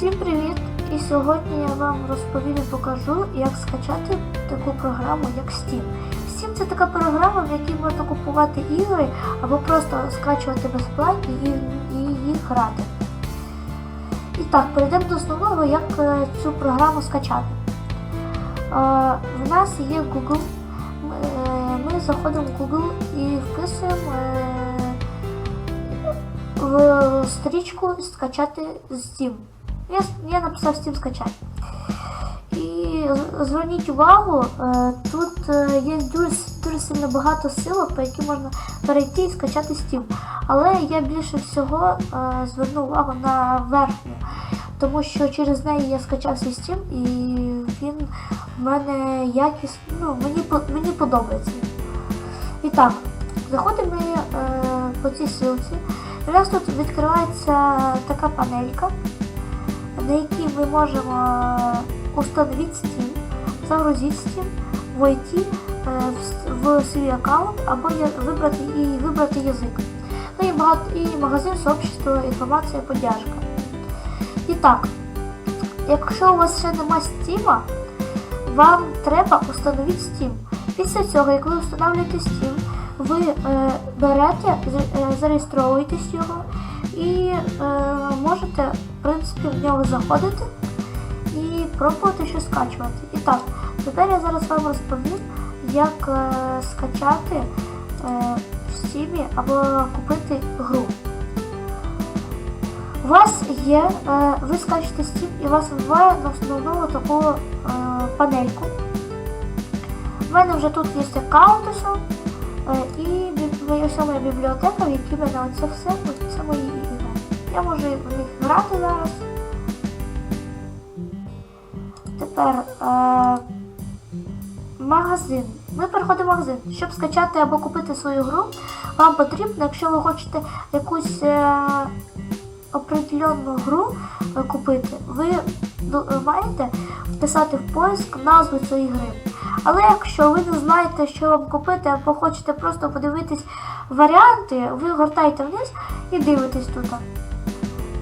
Всім привіт! І сьогодні я вам розповім і покажу, як скачати таку програму, як Steam. Steam це така програма, в якій можна купувати ігри або просто скачувати безплатні і, і їх грати. І так, перейдемо до основного, як е, цю програму скачати. Е, в нас є Google. Ми, е, заходимо в Google і вписуємо в стрічку скачати Steam. Я, я написав Steam скачати. І зверніть увагу, е, тут е, є дуже, дуже сильно багато ссылок, по які можна перейти і скачати Steam. Але я більше всього е, зверну увагу на верхню, тому що через неї я скачав свій Steam і він в мене якіс, ну, мені, мені подобається. І так, заходимо по цій ссылці. У нас тут відкривається така панелька, на якій ми можемо установити Steam, загрузити Steam, войти е, в, свій аккаунт або вибрати і вибрати язик. Ну і, багато, і магазин, сообщество, інформація, подяжка. І так, якщо у вас ще нема Steam, вам треба установити Steam. Після цього, як ви встановлюєте Steam, ви е, берете, е, зареєстровуєтесь його і е, можете, в принципі, в нього заходити і пробувати щось скачувати. І так, тепер я зараз вам розповім, як е, скачати е, в Steam або купити гру. У вас є, е, ви скачете Steam і вас вбиває на основну таку е, панельку. У мене вже тут є аккаунт е, і моя моя бібліотека, в якій мене оце все, це мої ігри. Я можу в них грати зараз. Тепер е, магазин. Ми переходимо в магазин. Щоб скачати або купити свою гру, вам потрібно, якщо ви хочете якусь е, определенну гру е, купити, ви ну, маєте вписати в поиск назву цієї гри. Але якщо ви не знаєте, що вам купити, або хочете просто подивитись варіанти, ви гортаєте вниз і дивитесь тут.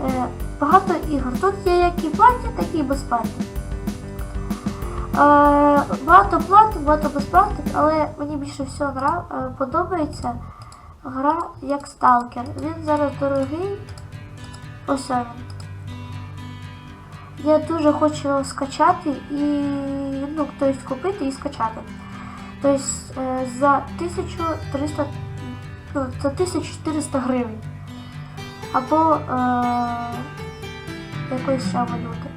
Е, багато ігор. Тут є як і платні, так і безплатні. Е, багато платних, багато безплатних, але мені більше всього нрав, е, подобається гра як Сталкер. Він зараз дорогий. Ось він. Я дуже хочу скачати і ну, тобто купити і скачати. Тобто е, за 1300, ну, за 1400 гривень. Або е, якоїсь ще валюти.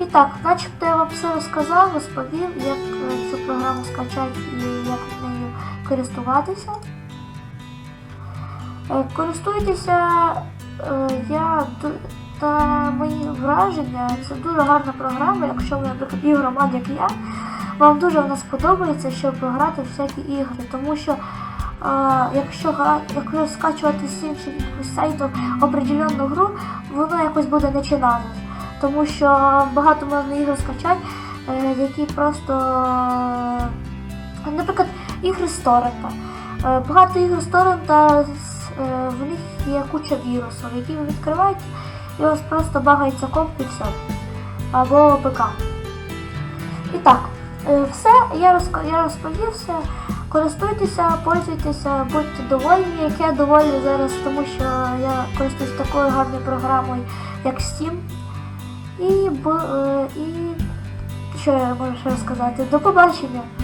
І так, начебто я вам все розказав, розповів, як е, цю програму скачати і як нею користуватися. Е, Користуйтеся, я та мої враження. Це дуже гарна програма, якщо ви, наприклад, ігроман, як я, вам дуже вона сподобається, щоб грати всякі ігри. Тому що е, якщо якщо скачувати з інших сайтів определенну гру, воно якось буде починати. Тому що багато можна ігор скачати, е, які просто, е, наприклад, ігри з торрента. Е, Багато ігор з торрента, е, в них є куча вірусів, які ви відкриваєте, і у вас просто багається комп і все. Або ПК. І так, е, все, я, розповів. Користуйтеся, пользуйтеся, будьте довольні, як я довольний зараз, тому що я користуюсь такою гарною програмою, як Steam. І, е, і що я можу ще розказати? До побачення!